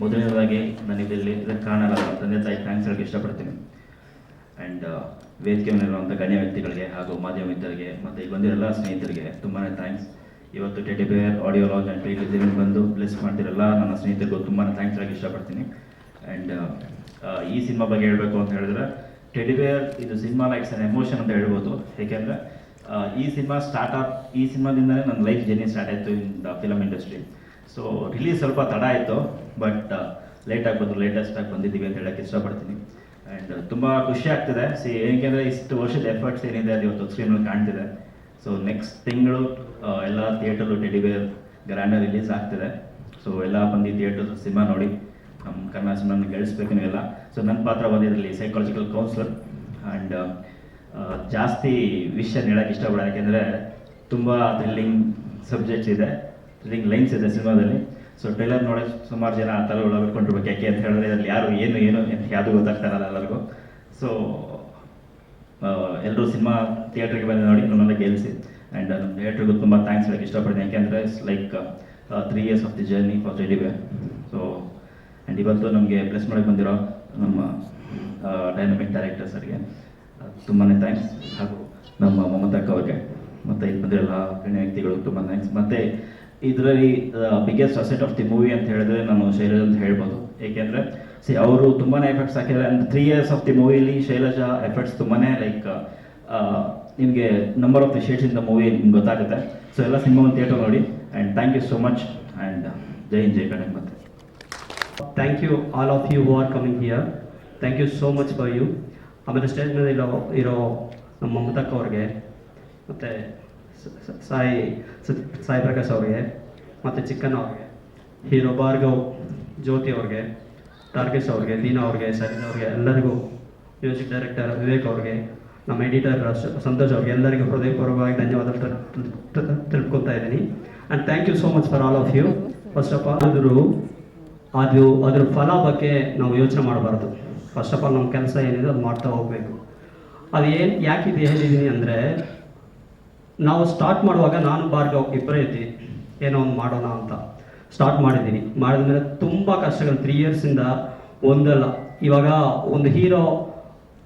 ಮೊದಲನೇದಾಗಿ ನನಗಿಲ್ಲಿ ಕಾರಣ ತಂದೆ ತಾಯಿ ಥ್ಯಾಂಕ್ಸ್ ಹೇಳಕ್ಕೆ ಇಷ್ಟಪಡ್ತೀನಿ. ಆ್ಯಂಡ್ ವೇದಿಕೆ ಮೇಲಿರುವಂಥ ಗಣ್ಯ ವ್ಯಕ್ತಿಗಳಿಗೆ ಹಾಗೂ ಮಾಧ್ಯಮ ಮಿತ್ರರಿಗೆ ಮತ್ತು ಈಗ ಬಂದಿರೋ ಸ್ನೇಹಿತರಿಗೆ ತುಂಬಾ ಥ್ಯಾಂಕ್ಸ್ ಇವತ್ತು Teddy Bear audio launch and ಪ್ರೀತಿ ಬಂದು ಬ್ಲೆಸ್ ಮಾಡ್ತಿರೋಲ್ಲ, ನನ್ನ ಸ್ನೇಹಿತರಿಗೂ ತುಂಬಾ ಥ್ಯಾಂಕ್ಸ್ ಹೇಳಕ್ಕೆ ಇಷ್ಟಪಡ್ತೀನಿ. ಆ್ಯಂಡ್ ಈ ಸಿನಿಮಾ ಬಗ್ಗೆ ಹೇಳಬೇಕು ಅಂತ ಹೇಳಿದ್ರೆ ಟೆಡಿ ಬೇರ್ ಇದು ಸಿನಿಮಾ ಲೈಕ್ಸ್ ಅನ್ ಎಮೋಷನ್ ಅಂತ ಹೇಳ್ಬೋದು. ಏಕೆಂದರೆ ಈ ಸಿನಿಮಾ ಸ್ಟಾರ್ಟ್ ಆಫ್ ಈ ಸಿನಿಮಾದಿಂದಲೇ ನನ್ನ ಲೈಫ್ ಜರ್ನಿ ಸ್ಟಾರ್ಟ್ ಆಯಿತು in the film industry so release ಸ್ವಲ್ಪ ತಡ ಆಯಿತು ಬಟ್ ಲೇಟಾಗಿ ಬಂದು ಲೇಟೆಸ್ಟ್ ಆಗಿ ಬಂದಿದ್ದೀವಿ ಅಂತ ಹೇಳಕ್ಕೆ ಇಷ್ಟಪಡ್ತೀನಿ. ಆ್ಯಂಡ್ ತುಂಬ ಖುಷಿ ಆಗ್ತಿದೆ. ಸಿ ಏಕೆಂದರೆ ಇಷ್ಟು ವರ್ಷದ ಎಫರ್ಟ್ಸ್ ಏನಿದೆ ಅದು ಇವತ್ತು ಸ್ಕ್ರೀನಲ್ಲಿ ಕಾಣ್ತಿದೆ. ಸೊ ನೆಕ್ಸ್ಟ್ ತಿಂಗಳು ಎಲ್ಲ ಥಿಯೇಟರ್ಲು ಟೆಡಿಬೇರ್ ಗ್ರ್ಯಾಂಡ್ ರಿಲೀಸ್ ಆಗ್ತಿದೆ. ಸೊ ಎಲ್ಲ ಬಂದು ಥಿಯೇಟರ್ ಸಿನಿಮಾ ನೋಡಿ, ನಮ್ಮ ಕನ್ನಡ ಸಿನಿಮಾನ ಗೆಲ್ಲಿಸ್ಬೇಕು ನೀವೆಲ್ಲ. ಸೊ ನನ್ನ ಪಾತ್ರ ಬಂದಿದ್ರಲ್ಲಿ ಸೈಕಾಲಜಿಕಲ್ ಕೌನ್ಸಿಲರ್ ಆ್ಯಂಡ್ ಜಾಸ್ತಿ ವಿಷಯ ಹೇಳೋಕ್ಕೆ ಇಷ್ಟಪಡೋದು ಯಾಕೆಂದರೆ ತುಂಬ ಥ್ರಿಲ್ಲಿಂಗ್ ಸಬ್ಜೆಕ್ಟ್ಸ್ ಇದೆ. ಥ್ರಿಲ್ಲಿಂಗ್ ಲೈನ್ಸ್ ಇದೆ ಸಿನಿಮಾದಲ್ಲಿ. ಸೊ ಟ್ರೈಲರ್ ನೋಡಿ ಸುಮಾರು ಜನ ತಲೆ ಒಳಗಿಟ್ಕೊಂಡಿರ್ಬೇಕು ಯಾಕೆ ಅಂತ ಹೇಳಿದ್ರೆ ಅದ್ರಲ್ಲಿ ಯಾರು ಏನು ಏನು ಅಂತ ಯಾವುದು ಗೊತ್ತಾಗ್ತಾ ಇರಲ್ಲ ಎಲ್ಲರಿಗೂ ಸೊ ಎಲ್ಲರೂ ಸಿನಿಮಾ ಥಿಯೇಟ್ರಿಗೆ ಬಂದು ನೋಡಿ ನನ್ನ ಗೆಲ್ಲಿಸಿ ಆ್ಯಂಡ್ ನಮ್ಮ ಥಿಯೇಟ್ರಿಗೂ ತುಂಬ ಥ್ಯಾಂಕ್ಸ್ ಹೇಳಕ್ಕೆ ಇಷ್ಟಪಡ್ತೀನಿ. ಯಾಕೆಂದರೆ it's like three years of the journey for ಜೆಡಿವೆ so and ಇವತ್ತು ನಮಗೆ ಪ್ಲೆಸ್ ಮಾಡಕ್ಕೆ ಬಂದಿರೋ ನಮ್ಮ ಡೈನಮಿಕ್ ಡೈರೆಕ್ಟರ್ ಸರ್ಗೆ ತುಂಬಾ ಥ್ಯಾಂಕ್ಸ್ ಹಾಗೂ ನಮ್ಮ ಮಮತಾಕ್ ಅವ್ರಿಗೆ, ಮತ್ತು ಇಲ್ಲಿ ಬಂದಿರಲ್ಲ ಗಣ್ಯ ವ್ಯಕ್ತಿಗಳು ತುಂಬ ಥ್ಯಾಂಕ್ಸ್ ಮತ್ತು ಇದರಲ್ಲಿ biggest asset of the movie ಅಂತ ಹೇಳಿದ್ರೆ ನಾನು ಶೈಲಜ್ ಅಂತ ಹೇಳ್ಬೋದು. ಏಕೆಂದರೆ, ಸಿ, ಅವರು ತುಂಬಾ ಎಫರ್ಟ್ಸ್ ಹಾಕಿದ್ದಾರೆ. And three years of the ಮೂವಿಲಿ Shailaja efforts ತುಂಬಾ ಲೈಕ್ ನಿಮಗೆ number of the shades in the movie ನಿಮ್ಗೆ ಗೊತ್ತಾಗುತ್ತೆ. ಸೊ ಎಲ್ಲ ಸಿನಿಮಾ ಒಂದು ಥಿಯೇಟರ್ ನೋಡಿ. And thank you so much and Jai Hind, ಜೈ ಕಡೆ ಮತ್ತೆ thank you all of you are coming here thank you so much for you ಆಮೇಲೆ stage ಮೇಲೆ ಇರೋ ಇರೋ ನಮ್ಮ ಮಮತಕ್ಕ ಅವ್ರಿಗೆ. ಮತ್ತು ಸಾಯಿ ಸಾಯಿ ಪ್ರಕಾಶ್ ಅವ್ರಿಗೆ, ಮತ್ತು ಚಿಕ್ಕನ್ ಅವ್ರಿಗೆ, ಹೀರೋ ಭಾರ್ಗವ್ ಜ್ಯೋತಿ ಅವ್ರಿಗೆ, ತಾರ್ಕೇಶ್ ಅವ್ರಿಗೆ ದೀನಾ ಅವ್ರಿಗೆ ಸರಿನ್ ಅವ್ರಿಗೆ ಎಲ್ಲರಿಗೂ, ಮ್ಯೂಸಿಕ್ ಡೈರೆಕ್ಟರ್ ವಿವೇಕ್ ಅವ್ರಿಗೆ, ನಮ್ಮ ಎಡಿಟರ್ ಸಂತೋಷ್ ಅವ್ರಿಗೆ ಎಲ್ಲರಿಗೂ ಹೃದಯಪೂರ್ವಕವಾಗಿ ಧನ್ಯವಾದ ತಿಳ್ಕೊತಾ ಇದ್ದೀನಿ. And thank you so much for all of you first of all ಆದರೂ ಅದು ಅದ್ರ ಫಲ ಬಗ್ಗೆ ನಾವು ಯೋಚನೆ ಮಾಡಬಾರ್ದು. ಫಸ್ಟ್ ಆಫ್ ಆಲ್ ನಮ್ಮ ಕೆಲಸ ಏನಿದೆ, ಅದು ಮಾಡ್ತಾ ಹೋಗಬೇಕು. ಅದು ಏನು, ಯಾಕೆ ಇದು ಹೇಳಿದ್ದೀನಿ ಅಂದರೆ ನಾವು ಸ್ಟಾರ್ಟ್ ಮಾಡುವಾಗ ನಾನು, ಭಾರ್ಗವ್ ಇಬ್ಬರೇ ಏನೋ ಒಂದು ಮಾಡೋಣ ಅಂತ ಸ್ಟಾರ್ಟ್ ಮಾಡಿದ್ದೀನಿ. ಮಾಡಿದ ಮೇಲೆ ತುಂಬ ಕಷ್ಟಗಳು. ತ್ರೀ ಇಯರ್ಸಿಂದ ಒಂದಲ್ಲ. ಇವಾಗ ಒಂದು ಹೀರೋ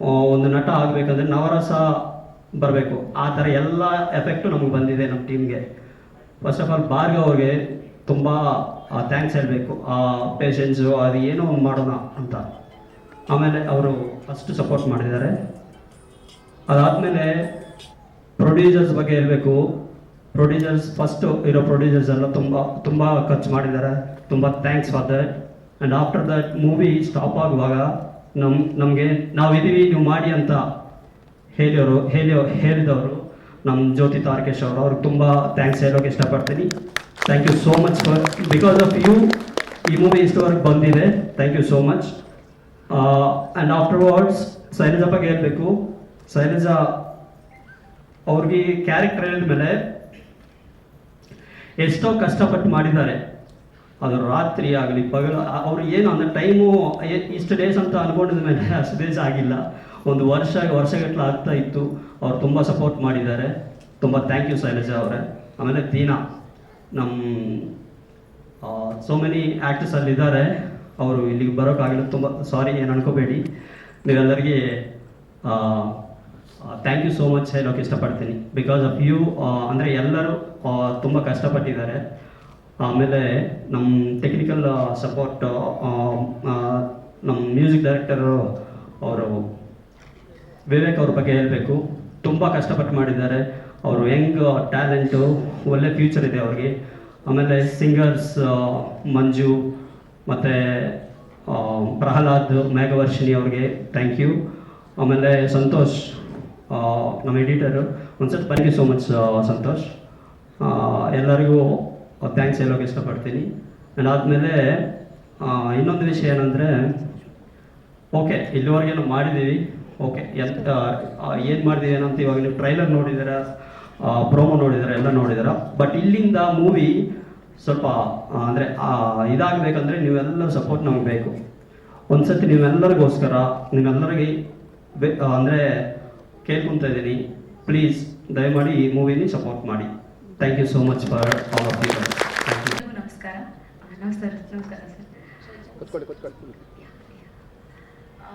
ಒಂದು ನಟ ಆಗಬೇಕಂದ್ರೆ ನವರಸ ಬರಬೇಕು. ಆ ಥರ ಎಲ್ಲ ಎಫೆಕ್ಟು ನಮಗೆ ಬಂದಿದೆ ನಮ್ಮ ಟೀಮ್ಗೆ ಫಸ್ಟ್ ಆಫ್ ಆಲ್ ಭಾರ್ಗವ್ ಅವ್ರಿಗೆ ತುಂಬ ಥ್ಯಾಂಕ್ಸ್ ಹೇಳಬೇಕು. ಆ ಪೇಷನ್ಸು ಅದು ಏನೋ ಒಂದು ಮಾಡೋಣ ಅಂತ. ಆಮೇಲೆ ಅವರು ಫಸ್ಟ್ ಸಪೋರ್ಟ್ ಮಾಡಿದ್ದಾರೆ. ಅದಾದಮೇಲೆ ಪ್ರೊಡ್ಯೂಸರ್ಸ್ ಬಗ್ಗೆ ಹೇಳಬೇಕು. ಪ್ರೊಡ್ಯೂಸರ್ಸ್ ಫಸ್ಟು ಇರೋ ಪ್ರೊಡ್ಯೂಸರ್ಸ್ ಎಲ್ಲ ತುಂಬ ತುಂಬ ಖರ್ಚು ಮಾಡಿದ್ದಾರೆ. ತುಂಬ thanks for that and after that movie stop ಆಗುವಾಗ ನಮ್ಮ ನಮಗೆ ನಾವಿದ್ದೀವಿ ನೀವು ಮಾಡಿ ಅಂತ ಹೇಳಿಯೋರು ಹೇಳಿ ಹೇಳಿದವರು ನಮ್ಮ ಜ್ಯೋತಿ ತಾರಕೇಶ್ ಅವರು. ಅವ್ರಿಗೆ ತುಂಬ ಥ್ಯಾಂಕ್ಸ್ ಹೇಳೋಕೆ ಇಷ್ಟಪಡ್ತೀನಿ. Thank you so much for because of you ಈ ಮೂವಿ ಇಷ್ಟವರೆಗೆ ಬಂದಿದೆ. Thank you so much and afterwards Shailaja ಬಗ್ಗೆ ಹೇಳಬೇಕು. ಶೈಲಜಾ ಅವ್ರಿಗೆ ಕ್ಯಾರೆಕ್ಟರ್ ಹೇಳಿದ್ಮೇಲೆ ಎಷ್ಟೋ ಕಷ್ಟಪಟ್ಟು ಮಾಡಿದ್ದಾರೆ. ಅದು ರಾತ್ರಿ ಆಗಲಿ, ಪಗಲ ಅವ್ರು ಏನು ಅಂದರೆ ಟೈಮು ಇಷ್ಟು ಡೇಸ್ ಅಂತ ಅನ್ಕೊಂಡಿದ ಮೇಲೆ ಅಷ್ಟು ಡೇಸ್ ಆಗಿಲ್ಲ. ಒಂದು ವರ್ಷ ವರ್ಷಗಟ್ಟಲೆ ಆಗ್ತಾ ಇತ್ತು. ಅವ್ರು ತುಂಬ ಸಪೋರ್ಟ್ ಮಾಡಿದ್ದಾರೆ. ತುಂಬ ಥ್ಯಾಂಕ್ ಯು ಶೈಲಜಾ ಅವರೇ. ಆಮೇಲೆ ದೀನಾ ನಮ್ಮ ಸೋ ಮೆನಿ ಆ್ಯಕ್ಟರ್ಸ್ ಅಲ್ಲಿ ಇದ್ದಾರೆ. ಅವರು ಇಲ್ಲಿಗೆ ಬರೋಕ್ಕಾಗಿಲ್ಲ, ತುಂಬ ಸಾರಿ ಏನು ಅನ್ಕೋಬೇಡಿ. ನೀವೆಲ್ಲರಿಗೆ ಥ್ಯಾಂಕ್ ಯು ಸೋ ಮಚ್ ಹೇಳೋಕೆ ಇಷ್ಟಪಡ್ತೀನಿ. ಬಿಕಾಸ್ ಆಫ್ ಯು ಅಂದರೆ ಎಲ್ಲರೂ ತುಂಬ ಕಷ್ಟಪಟ್ಟಿದ್ದಾರೆ. ಆಮೇಲೆ ನಮ್ಮ ಟೆಕ್ನಿಕಲ್ ಸಪೋರ್ಟ್ ನಮ್ಮ ಮ್ಯೂಸಿಕ್ ಡೈರೆಕ್ಟರು ಅವರು ವಿವೇಕ್ ಅವ್ರ ಬಗ್ಗೆ ಹೇಳಬೇಕು. ತುಂಬ ಕಷ್ಟಪಟ್ಟು ಮಾಡಿದ್ದಾರೆ. ಅವರು ಹೆಂಗ್ ಟ್ಯಾಲೆಂಟು ಒಳ್ಳೆ ಫ್ಯೂಚರ್ ಇದೆ ಅವ್ರಿಗೆ. ಆಮೇಲೆ ಸಿಂಗರ್ಸ್ ಮಂಜು, ಮತ್ತು ಪ್ರಹ್ಲಾದ್, ಮೇಘವರ್ಷಿಣಿ ಅವ್ರಿಗೆ ಥ್ಯಾಂಕ್ ಯು ಆಮೇಲೆ ಸಂತೋಷ್ ನಮ್ಮ ಎಡಿಟರು ಒಂದ್ಸತಿ thank you so much Santosh. ಎಲ್ಲರಿಗೂ ಥ್ಯಾಂಕ್ಸ್ ಹೇಳೋಕೆ ಇಷ್ಟಪಡ್ತೀನಿ. ಆ್ಯಂಡ್ ಆದಮೇಲೆ ಇನ್ನೊಂದು ವಿಷಯ ಏನಂದರೆ, ಓಕೆ, ಇಲ್ಲಿವರೆಗೆ ನಾವು ಮಾಡಿದ್ದೀವಿ. ಓಕೆ ಎಂತ ಏನು ಮಾಡಿದ್ದೀವಿ ಏನಂತ ಇವಾಗ ನೀವು ಟ್ರೈಲರ್ ನೋಡಿದ್ದೀರಾ ಪ್ರೋಮೋ ನೋಡಿದ್ದೀರ, ಎಲ್ಲ ನೋಡಿದ್ದೀರಾ. ಬಟ್ ಇಲ್ಲಿಂದ ಮೂವಿ ಸ್ವಲ್ಪ ಅಂದರೆ ಇದಾಗಬೇಕಂದ್ರೆ ನೀವೆಲ್ಲರೂ ಸಪೋರ್ಟ್ ನಮಗೆ ಬೇಕು. ಒಂದ್ಸತಿ ನೀವೆಲ್ಲರಿಗೋಸ್ಕರ, ನೀವೆಲ್ಲರಿಗೆ, ಬೇ ಅಂದರೆ ಕೇಳ್ಕೊತಾ ಇದ್ದೀನಿ ಪ್ಲೀಸ್ ದಯಮಾಡಿ ಈ ಮೂವಿನ ಸಪೋರ್ಟ್ ಮಾಡಿ. Thank you so much for all of you ನಮಸ್ಕಾರ. ನಮಸ್ಕಾರ ನಮಸ್ಕಾರ ಸರ್. ಕೂತ್ಕೊಳ್ಳಿ ಕೂತ್ಕೊಳ್ಳಿ. ಆ,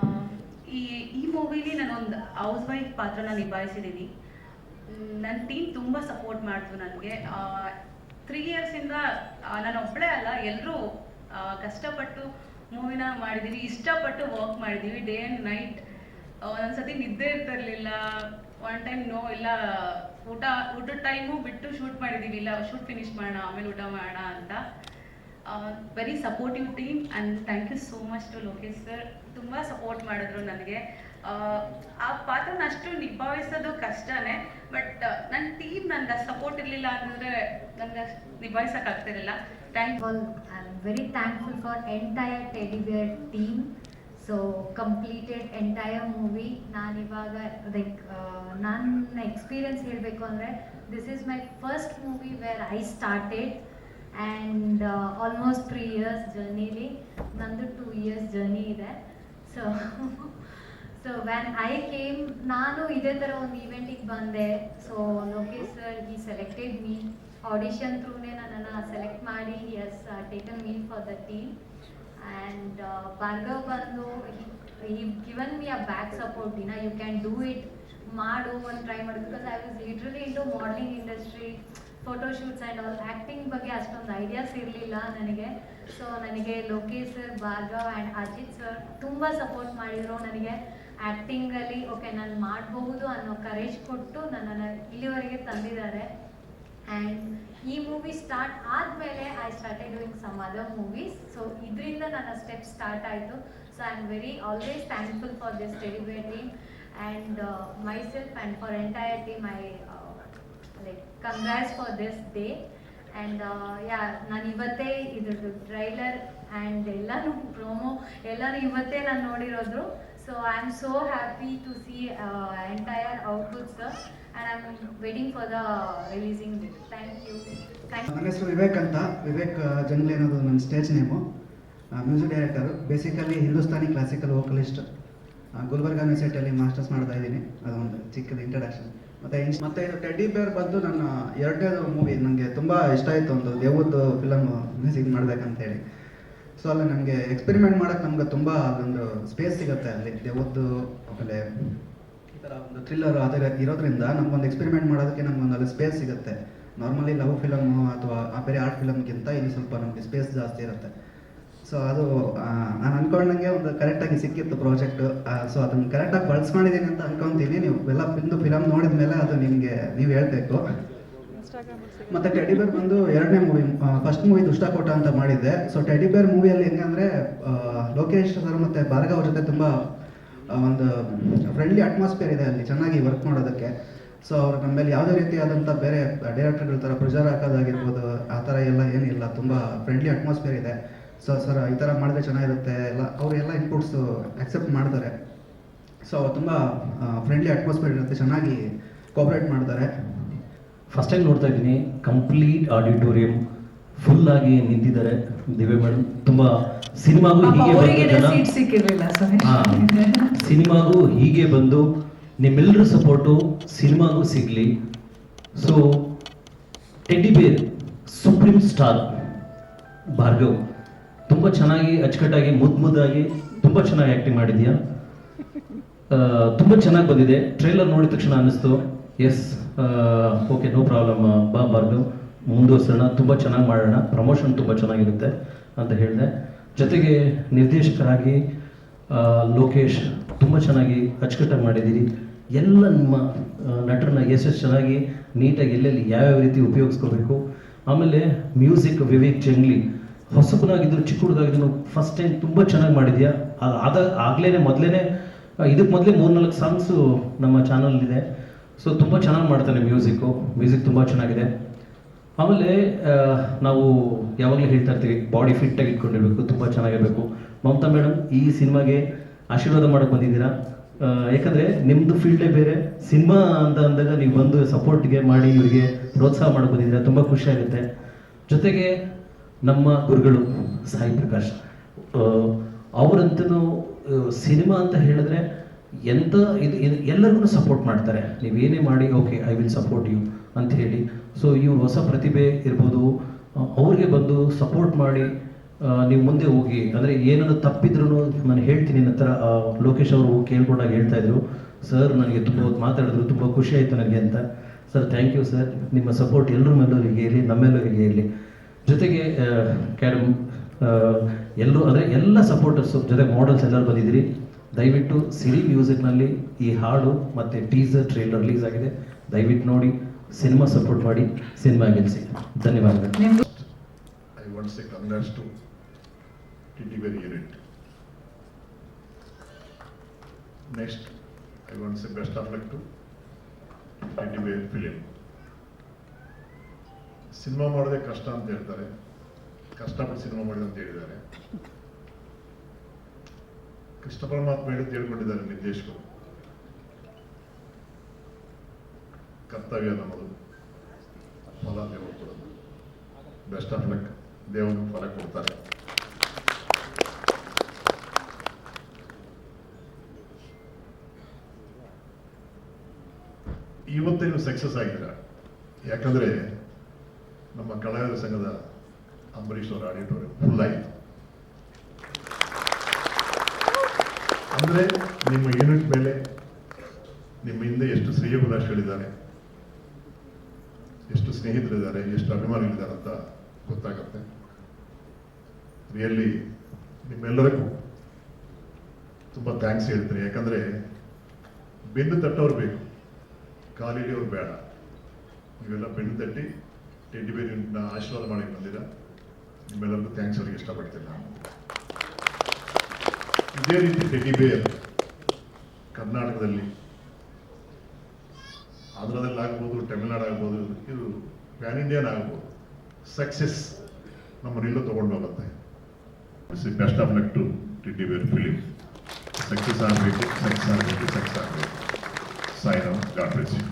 ಈ ಈ ಮೂವಿಲಿ ನಾನೊಂದು ಹೌಸ್ ವೈಫ್ ಪಾತ್ರನ ನಿಭಾಯಿಸಿದ್ದೀನಿ ನನ್ನ ಟೀಮ್ ತುಂಬ ಸಪೋರ್ಟ್ ಮಾಡ್ತು ನನಗೆ. ತ್ರೀ ಇಯರ್ಸಿಂದ ನಾನು ಒಬ್ಬಳೇ ಅಲ್ಲ ಎಲ್ಲರೂ ಕಷ್ಟಪಟ್ಟು ಮೂವಿನ ಮಾಡಿದ್ದೀವಿ ಇಷ್ಟಪಟ್ಟು ವರ್ಕ್ ಮಾಡಿದ್ದೀವಿ ಡೇ ಆ್ಯಂಡ್ ನೈಟ್ ಒಂದೊಂದ್ಸತಿ ನಿದ್ದೆ ಇರ್ತಿರ್ಲಿಲ್ಲ. ಒನ್ ಟೈಮ್ ನೋ ಇಲ್ಲ, ಊಟ, ಊಟದ ಟೈಮು ಬಿಟ್ಟು ಶೂಟ್ ಮಾಡಿದೀವಿ. ಇಲ್ಲ ಶೂಟ್ ಫಿನಿಶ್ ಮಾಡೋಣ, ಆಮೇಲೆ ಊಟ ಮಾಡೋಣ ಅಂತ. Very supportive team and thank you so much to Lokesh sir ತುಂಬ ಸಪೋರ್ಟ್ ಮಾಡಿದ್ರು ನನಗೆ. ಆ ಪಾತ್ರನ ಅಷ್ಟು ನಿಭಾಯಿಸೋದು ಕಷ್ಟನೇ ಬಟ್ ನನ್ನ ಟೀಮ್ ನನಗೆ ಸಪೋರ್ಟ್ ಇರಲಿಲ್ಲ ಅಂತಂದರೆ ನನಗೆ ನಿಭಾಯಿಸೋಕ್ಕಾಗ್ತಿರಲಿಲ್ಲ thank you I'm very thankful for entire Teddy Bear team. So completed entire movie ನಾನು ಇವಾಗ ಲೈಕ್ ನನ್ನ ಎಕ್ಸ್ಪೀರಿಯನ್ಸ್ ಹೇಳಬೇಕು ಅಂದರೆ this is my first movie where I started and almost three years ಜರ್ನಿಲಿ ನಂದು ಟೂ ಇಯರ್ಸ್ ಜರ್ನಿ ಇದೆ. So so when I came ನಾನು ಇದೇ ಥರ ಒಂದು ಈವೆಂಟಿಗೆ ಬಂದೆ. ಸೊ ಲೋಕೇಶ್ ಸರ್ ಈ ಸೆಲೆಕ್ಟೆಡ್ ಮೀ ಆಡಿಷನ್ ಥ್ರೂನೇ ನನ್ನನ್ನು ಸೆಲೆಕ್ಟ್ ಮಾಡಿ. Has taken me for the team and Bhargav ಬಂದು ಈ given me a back support ಇನ್ನ ಯು ಕ್ಯಾನ್ ಡೂ ಇಟ್ ಮಾಡು ಒಂದು ಟ್ರೈ ಮಾಡು because I was literally into modelling industry photoshoots and all acting ಬಗ್ಗೆ ಅಷ್ಟೊಂದು ಐಡಿಯಾಸ್ ಇರಲಿಲ್ಲ ನನಗೆ. ಸೊ ನನಗೆ Lokesh sir Bhargav and Ajith sir ತುಂಬ ಸಪೋರ್ಟ್ ಮಾಡಿದರು ನನಗೆ. ಆ್ಯಕ್ಟಿಂಗಲ್ಲಿ ಓಕೆ ನಾನು ಮಾಡಬಹುದು ಅನ್ನೋ ಕರೇಜ್ ಕೊಟ್ಟು ನನ್ನನ್ನು ಇಲ್ಲಿವರೆಗೆ ತಂದಿದ್ದಾರೆ. ಆ್ಯಂಡ್ ಈ ಮೂವಿ ಸ್ಟಾರ್ಟ್ ಆದಮೇಲೆ I started doing some other movies so ಇದರಿಂದ ನನ್ನ ಸ್ಟೆಪ್ ಸ್ಟಾರ್ಟ್ ಆಯಿತು. So I am very always thankful for this delivery team and myself and for entire team I like congrats for this day and yeah ನಾನು ಇವತ್ತೇ ಇದ್ರದ್ದು trailer and ಎಲ್ಲರೂ promo ಎಲ್ಲರೂ ಇವತ್ತೇ ನಾನು ನೋಡಿರೋದು so I am so happy to see entire output sir and ನನ್ನ ಹೆಸರು ವಿವೇಕ್ ಅಂತ. ವಿವೇಕ್ ಜಂಗ್ಲಿ ಅನ್ನೋದು ನನ್ನ stage name music director basically Hindustani classical vocalist Gulbarga ಯೂನಿವರ್ಸಿಟಿಯಲ್ಲಿ masters ಮಾಡ್ತಾ ಇದ್ದೀನಿ. ಅದೊಂದು ಚಿಕ್ಕದು ಇಂಟ್ರಡಕ್ಷನ್ ಮತ್ತೆ ಮತ್ತೆ ಇದು ಟೆಡ್ಡಿ ಬೇರ್ ಬಂದು ನನ್ನ ಎರಡನೇದು ಮೂವಿ ನನಗೆ ತುಂಬ ಇಷ್ಟ ಆಯಿತು. ಒಂದು ದೇವದ್ದು ಫಿಲಮ್ ಮ್ಯೂಸಿಕ್ ಮಾಡ್ಬೇಕಂತೇಳಿ ಸೊ ಅಲ್ಲಿ ನನಗೆ ಎಕ್ಸ್ಪೆರಿಮೆಂಟ್ ಮಾಡೋಕ್ಕೆ ನಮ್ಗೆ ತುಂಬ ಅದೊಂದು ಸ್ಪೇಸ್ ಸಿಗುತ್ತೆ ಅಲ್ಲಿ. ದೇವದ್ದು, ಆಮೇಲೆ ಥರ ಒಂದು ಥ್ರಿಲ್ಲರ್ ಅದರ ಇರೋದ್ರಿಂದ ನಮ್ಗೊಂದು ಎಕ್ಸ್ಪೆರಿಮೆಂಟ್ ಮಾಡೋದಕ್ಕೆ ನಮ್ಗೊಂದು ಅಲ್ಲಿ ಸ್ಪೇಸ್ ಸಿಗುತ್ತೆ. ನಾರ್ಮಲಿ ಲವ್ ಫಿಲಮ್ ಅಥವಾ ಬೇರೆ ಆರ್ಟ್ ಫಿಲಮ್ಗಿಂತ ಇಲ್ಲಿ ಸ್ವಲ್ಪ ನಮಗೆ ಸ್ಪೇಸ್ ಜಾಸ್ತಿ ಇರುತ್ತೆ. ಸೊ ಅದು ನಾನು ಅನ್ಕೊಂಡಂಗೆ ಒಂದು ಕರೆಕ್ಟಾಗಿ ಸಿಕ್ಕಿತ್ತು ಪ್ರಾಜೆಕ್ಟ್ ಸೊ ಅದನ್ನು ಕರೆಕ್ಟಾಗಿ ಬಳಸ್ಕೊಂಡಿದ್ದೀನಿ ಅಂತ ಅನ್ಕೊಂತೀನಿ. ನೀವು ಎಲ್ಲ ಇಂದು ಫಿಲಮ್ ನೋಡಿದ ಮೇಲೆ ಅದು ನಿಮಗೆ, ನೀವು ಹೇಳಬೇಕು. ಮತ್ತೆ ಟೆಡಿ ಬೇರ್ ಬಂದು ಎರಡನೇ ಮೂವಿ ಫಸ್ಟ್ ಮೂವಿ ದುಷ್ಟಕೋಟ ಅಂತ ಮಾಡಿದ್ದೆ. ಸೊ ಟೆಡಿ ಬೇರ್ ಮೂವಿಯಲ್ಲಿ ಹೆಂಗಂದ್ರೆ ಲೋಕೇಶ್ ಸರ್ ಮತ್ತೆ ಭಾರ್ಗವ್ ಜೊತೆ ತುಂಬಾ ಒಂದು ಫ್ರೆಂಡ್ಲಿ ಅಟ್ಮಾಸ್ಫಿಯರ್ ಇದೆ ಅಲ್ಲಿ, ಚೆನ್ನಾಗಿ ವರ್ಕ್ ಮಾಡೋದಕ್ಕೆ. ಸೊ ಅವ್ರು ನಮ್ಮ ಮೇಲೆ ಯಾವುದೇ ರೀತಿಯಾದಂಥ ಬೇರೆ ಡೈರೆಕ್ಟರ್ಗಳ ಥರ ಪ್ರೆಷರ್ ಹಾಕೋದಾಗಿರ್ಬೋದು, ಆ ಥರ ಎಲ್ಲ ಏನಿಲ್ಲ, ತುಂಬ ಫ್ರೆಂಡ್ಲಿ ಅಟ್ಮಾಸ್ಫಿಯರ್ ಇದೆ. ಸೊ ಸರ್ ಈ ಥರ ಮಾಡಿದ್ರೆ ಚೆನ್ನಾಗಿರುತ್ತೆ, ಎಲ್ಲ ಅವರೆಲ್ಲ ಇನ್ಪುಟ್ಸು ಅಕ್ಸೆಪ್ಟ್ ಮಾಡ್ತಾರೆ. ಸೊ ತುಂಬ ಫ್ರೆಂಡ್ಲಿ ಅಟ್ಮಾಸ್ಫಿಯರ್ ಇರುತ್ತೆ, ಚೆನ್ನಾಗಿ ಕೋಆಪ್ರೇಟ್ ಮಾಡ್ತಾರೆ. ಫಸ್ಟ್ ಟೈಮ್ ನೋಡ್ತಾ ಇದ್ದೀನಿ ಕಂಪ್ಲೀಟ್ ಆಡಿಟೋರಿಯಂ ಫುಲ್ ಆಗಿ ನಿಂತಿದ್ದಾರೆ. ದಿವ್ಯ ಮೇಡಮ್ ತುಂಬಾ ಸಿನಿಮಾಗೂ ಹೀಗೆ ಸಿನಿಮಾಗೂ ಹೀಗೆ ಬಂದು ನಿಮ್ಮೆಲ್ಲರ ಸಪೋರ್ಟು ಸಿನಿಮಾಗೂ ಸಿಗ್ಲಿ. So Teddy Bear supreme star Bhargav ತುಂಬ ಚೆನ್ನಾಗಿ ಅಚ್ಚುಕಟ್ಟಾಗಿ ಮುದ್ದು ಮುದ್ದಾಗಿ ತುಂಬ ಚೆನ್ನಾಗಿ ಆ್ಯಕ್ಟಿಂಗ್ ಮಾಡಿದ್ಯಾ? ತುಂಬ ಚೆನ್ನಾಗಿ ಬಂದಿದೆ. ಟ್ರೈಲರ್ ನೋಡಿದ ತಕ್ಷಣ ಅನ್ನಿಸ್ತು. ಎಸ್ ಓಕೆ ನೋ ಪ್ರಾಬ್ಲಮ್ ಬಾ ಭಾರ್ಗವ್. ಮುಂದುವರ್ಸೋಣ, ತುಂಬ ಚೆನ್ನಾಗಿ ಮಾಡೋಣ ಪ್ರಮೋಷನ್ ತುಂಬ ಚೆನ್ನಾಗಿರುತ್ತೆ ಅಂತ ಹೇಳಿದೆ. ಜೊತೆಗೆ ನಿರ್ದೇಶಕರಾಗಿ ಲೋಕೇಶ್, ತುಂಬ ಚೆನ್ನಾಗಿ ಅಚ್ಚುಕಟ್ಟಾಗಿ ಮಾಡಿದ್ದೀರಿ. ಎಲ್ಲ ನಿಮ್ಮ ನಟರನ್ನ ಎಷ್ಟೆಷ್ಟು ಚೆನ್ನಾಗಿ ನೀಟಾಗಿ ಎಲ್ಲೆಲ್ಲಿ ಯಾವ್ಯಾವ ರೀತಿ ಉಪಯೋಗಿಸ್ಕೋಬೇಕು. ಆಮೇಲೆ ಮ್ಯೂಸಿಕ್ ವಿವೇಕ್ ಜಂಗ್ಲಿ. ಹೊಸಬನಾಗಿದ್ರು ಚಿಕ್ಕ ಹುಡುಗಾಗಿದ್ರು ಫಸ್ಟ್ ಟೈಮ್ ತುಂಬ ಚೆನ್ನಾಗಿ ಮಾಡಿದ್ಯಾ? ಅದು ಆದ ಆಗ್ಲೇ ಮೊದಲೇ ಇದಕ್ಕೆ ಮೊದಲೇ ಮೂರ್ನಾಲ್ಕು ಸಾಂಗ್ಸು ನಮ್ಮ ಚಾನಲ್ ಇದೆ ಸೊ ತುಂಬ ಚೆನ್ನಾಗಿ ಮಾಡ್ತಾನೆ ಮ್ಯೂಸಿಕ್ಕು. ಮ್ಯೂಸಿಕ್ ತುಂಬ ಚೆನ್ನಾಗಿದೆ. ಆಮೇಲೆ ನಾವು ಯಾವಾಗಲೂ ಹೇಳ್ತಾ ಇರ್ತೀವಿ ಬಾಡಿ ಫಿಟ್ಟಾಗಿ ಇಟ್ಕೊಂಡಿರ್ಬೇಕು, ತುಂಬ ಚೆನ್ನಾಗಿರಬೇಕು. ಮಮತಾ ಮೇಡಮ್ ಈ ಸಿನಿಮಾಗೆ ಆಶೀರ್ವಾದ ಮಾಡೋಕೆ ಬಂದಿದ್ದೀರಾ? ಯಾಕಂದರೆ ನಿಮ್ಮದು ಫೀಲ್ಡೇ ಬೇರೆ, ಸಿನಿಮಾ ಅಂತ ಅಂದಾಗ ನೀವು ಬಂದು ಸಪೋರ್ಟ್ಗೆ ಮಾಡಿ, ಇವರಿಗೆ ಪ್ರೋತ್ಸಾಹ ಮಾಡಕ್ಕೆ ಬಂದಿದ್ದೀರಾ, ತುಂಬ ಖುಷಿಯಾಗುತ್ತೆ ಜೊತೆಗೆ ನಮ್ಮ ಗುರುಗಳು ಸಾಯಿ ಪ್ರಕಾಶ್ ಅವರಂತೂ ಸಿನಿಮಾ ಅಂತ ಹೇಳಿದ್ರೆ ಎಂಥ ಇದು ಇದು ಎಲ್ಲರಿಗೂ ಸಪೋರ್ಟ್ ಮಾಡ್ತಾರೆ. ನೀವು ಏನೇ ಮಾಡಿ okay I will support you ಅಂತ ಹೇಳಿ. ಸೊ ಇವ್ರು ಹೊಸ ಪ್ರತಿಭೆ ಇರ್ಬೋದು ಅವ್ರಿಗೆ ಬಂದು ಸಪೋರ್ಟ್ ಮಾಡಿ ನೀವು ಮುಂದೆ ಹೋಗಿ, ಅಂದರೆ ಏನಾದ್ರು ತಪ್ಪಿದ್ರು ನಾನು ಹೇಳ್ತೀನಿ ನಂತರ ಲೋಕೇಶ್ ಅವರು ಕೇಳ್ಕೊಂಡಾಗ ಹೇಳ್ತಾ ಇದ್ರು. ಸರ್ ನನಗೆ ತುಂಬ ಹೊತ್ತು ಮಾತಾಡಿದ್ರು, ತುಂಬ ಖುಷಿ ಆಯಿತು ನನಗೆ ಅಂತ. ಸರ್ ಥ್ಯಾಂಕ್ ಯು ಸರ್ ನಿಮ್ಮ ಸಪೋರ್ಟ್ ಎಲ್ಲರ ಮೇಲವರಿಗೆ ಇರಲಿ ನಮ್ಮೆಲ್ಲರಿಗೆ ಇರಲಿ ಜೊತೆಗೆ ಕ್ಯಾಡಮ್ ಎಲ್ಲರೂ, ಅಂದರೆ ಎಲ್ಲ ಸಪೋರ್ಟರ್ಸು ಜೊತೆಗೆ ಮಾಡಲ್ಸ್ ಎಲ್ಲರೂ ಬಂದಿದ್ದೀರಿ. ದಯವಿಟ್ಟು ಸಿರಿ ಮ್ಯೂಸಿಕ್ನಲ್ಲಿ ಈ ಹಾಡು ಮತ್ತು ಟೀಸರ್ ಟ್ರೇಲರ್ ರಿಲೀಸ್ ಆಗಿದೆ. ದಯವಿಟ್ಟು ನೋಡಿ. ಸಿನಿಮಾ ಸಪೋರ್ಟ್ ಮಾಡಿ ಸಿನಿಮಾ ಗೆಲ್ಲಿಸಿ ಧನ್ಯವಾದಗಳು. I want to say congrats to Teddy Bear unit. Next I want say best of luck to to Teddy Bear film. Cinema ಮಾಡೋದೇ ಕಷ್ಟ ಅಂತ ಹೇಳ್ತಾರೆ. ಕಷ್ಟಪಟ್ಟು ಸಿನಿಮಾ ಮಾಡಿದೆ ಅಂತ ಹೇಳಿದ್ದಾರೆ. ಕೃಷ್ಣ ಪರಮಾತ್ಮ ಹೇಳಿದ್ದು ಹೇಳ್ಕೊಂಡಿದ್ದಾರೆ ನಿರ್ದೇಶಕರು. ಕರ್ತವ್ಯ ನಮ್ಮದು. ಫಲ ದೇವರು ಕೊಡೋದು. ಬೆಸ್ಟ್ ಆಫ್ ಲಕ್ ದೇವರು ಫಲ ಕೊಡ್ತಾರೆ. ಇವತ್ತೇ ನೀವು ಸಕ್ಸಸ್ ಆಗಿದ್ದೀರ? ಯಾಕಂದ್ರೆ ನಮ್ಮ ಕಲಾವಿದರ ಸಂಘದ ಅಂಬರೀಶ್ ಅವರ ಆಡಿಟೋರಿಯಂ ಫುಲ್ ಆಯಿತು. ಅಂದ್ರೆ ನಿಮ್ಮ ಯೂನಿಟ್ ಮೇಲೆ ನಿಮ್ಮ ಹಿಂದೆ ಎಷ್ಟು ಶ್ರೇಯಭಿಲಾಷಿಗಳಿದ್ದಾರೆ ಎಷ್ಟು ಸ್ನೇಹಿತರಿದ್ದಾರೆ, ಎಷ್ಟು ಅಭಿಮಾನಿಗಳಿದ್ದಾರೆ ಅಂತ ಗೊತ್ತಾಗುತ್ತೆ. ರಿಯಲಿ ನಿಮ್ಮೆಲ್ಲರಿಗೂ ತುಂಬ ಥ್ಯಾಂಕ್ಸ್ ಹೇಳ್ತೀನಿ. ಯಾಕಂದರೆ ಬೆನ್ನು ತಟ್ಟವ್ರು ಬೇಕು ಕಾಲಿಡಿಯವ್ರು ಬೇಡ. ನೀವೆಲ್ಲ ಬೆನ್ನು ತಟ್ಟಿ ಟೆಡ್ಡಿ ಬೇರಿನ ಆಶೀರ್ವಾದ ಮಾಡಿ ಬಂದಿರ. ನಿಮ್ಮೆಲ್ಲರಿಗೂ ಥ್ಯಾಂಕ್ಸ್ ಅವ್ರಿಗೆ ಇಷ್ಟಪಡ್ತೀನಿ ನಾನು. ಇದೇ ರೀತಿ ಟೆಡ್ಡಿ ಬೇರ್ ಕರ್ನಾಟಕದಲ್ಲಿ ಆಂಧ್ರದಲ್ಲಿ ಆಗ್ಬೋದು ತಮಿಳ್ನಾಡು ಆಗ್ಬೋದು ಇದು ಪ್ಯಾನ್ ಇಂಡಿಯನ್ ಆಗ್ಬೋದು. ಸಕ್ಸಸ್ ನಮ್ಮನ್ನೆಲ್ಲೂ ತೊಗೊಂಡು ಹೋಗುತ್ತೆ best of luck to T T wear film success ಆಗಬೇಕು ಸಕ್ಸಸ್ ಆಗಬೇಕು ಸಕ್ಸಸ್ ಆಗಬೇಕು. Sairam god bless you